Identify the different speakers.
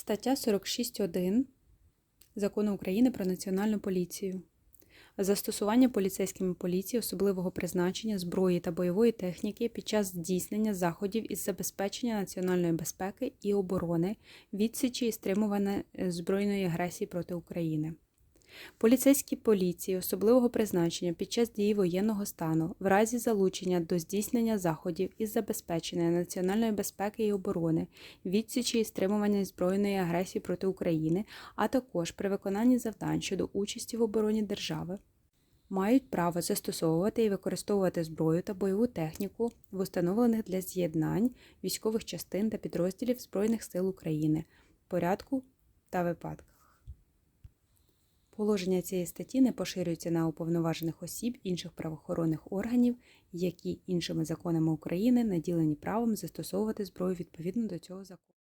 Speaker 1: Стаття 46.1 Закону України про Національну поліцію. Застосування поліцейськими поліції особливого призначення зброї та бойової техніки під час здійснення заходів із забезпечення національної безпеки і оборони, відсічі і стримування збройної агресії проти України. Поліцейські поліції особливого призначення під час дії воєнного стану в разі залучення до здійснення заходів із забезпечення національної безпеки і оборони, відсічі і стримування збройної агресії проти України, а також при виконанні завдань щодо участі в обороні держави, мають право застосовувати і використовувати зброю та бойову техніку в установлених для з'єднань військових частин та підрозділів Збройних сил України, порядку та випадках. Положення цієї статті не поширюється на уповноважених осіб інших правоохоронних органів, які іншими законами України наділені правом застосовувати зброю відповідно до цього закону.